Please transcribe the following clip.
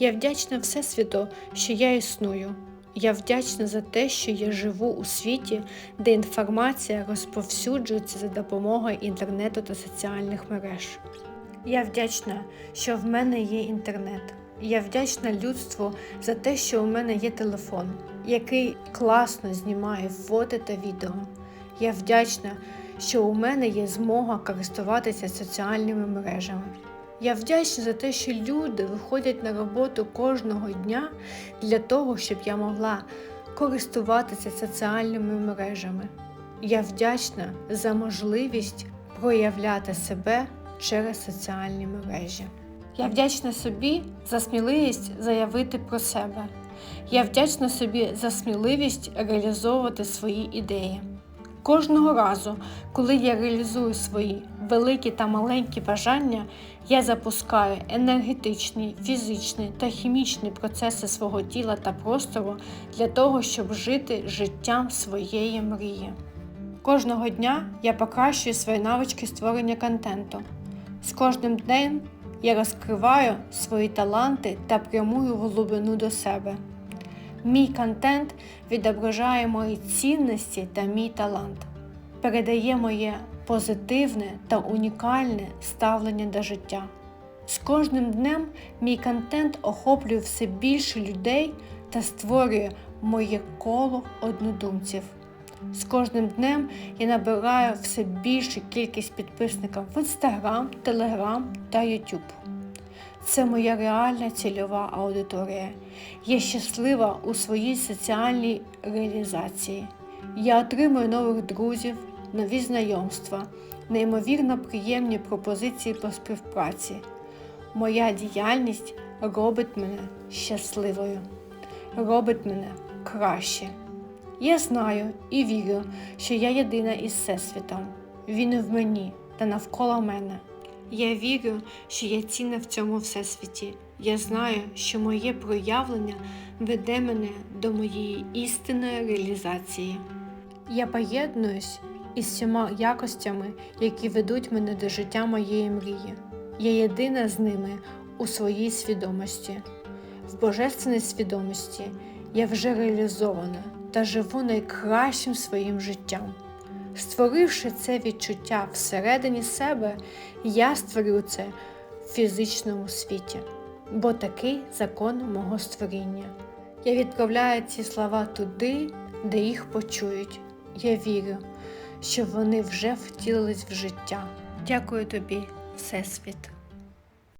Я вдячна Всесвіту, що я існую. Я вдячна за те, що я живу у світі, де інформація розповсюджується за допомогою інтернету та соціальних мереж. Я вдячна, що в мене є інтернет. Я вдячна людству за те, що у мене є телефон, який класно знімає фото та відео. Я вдячна, що у мене є змога користуватися соціальними мережами. Я вдячна за те, що люди виходять на роботу кожного дня для того, щоб я могла користуватися соціальними мережами. Я вдячна за можливість проявляти себе через соціальні мережі. Я вдячна собі за сміливість заявити про себе. Я вдячна собі за сміливість реалізовувати свої ідеї. Кожного разу, коли я реалізую свої великі та маленькі бажання, я запускаю енергетичні, фізичні та хімічні процеси свого тіла та простору для того, щоб жити життям своєї мрії. Кожного дня я покращую свої навички створення контенту. З кожним днем я розкриваю свої таланти та прямую глибину до себе. Мій контент відображає мої цінності та мій талант, передає моє позитивне та унікальне ставлення до життя. З кожним днем мій контент охоплює все більше людей та створює моє коло однодумців. З кожним днем я набираю все більшу кількість підписників в Instagram, Telegram та YouTube. Це моя реальна цільова аудиторія. Я щаслива у своїй соціальній реалізації. Я отримую нових друзів, нові знайомства, неймовірно приємні пропозиції по співпраці. Моя діяльність робить мене щасливою, робить мене краще. Я знаю і вірю, що я єдина із Всесвітом. Він в мені та навколо мене. Я вірю, що я цінна в цьому всесвіті. Я знаю, що моє проявлення веде мене до моєї істинної реалізації. Я поєднуюсь із всіма якостями, які ведуть мене до життя моєї мрії. Я єдина з ними у своїй свідомості. В божественній свідомості я вже реалізована та живу найкращим своїм життям. Створивши це відчуття всередині себе, я створю це в фізичному світі, бо такий закон мого створіння. Я відправляю ці слова туди, де їх почують. Я вірю, що вони вже втілились в життя. Дякую тобі, Всесвіт.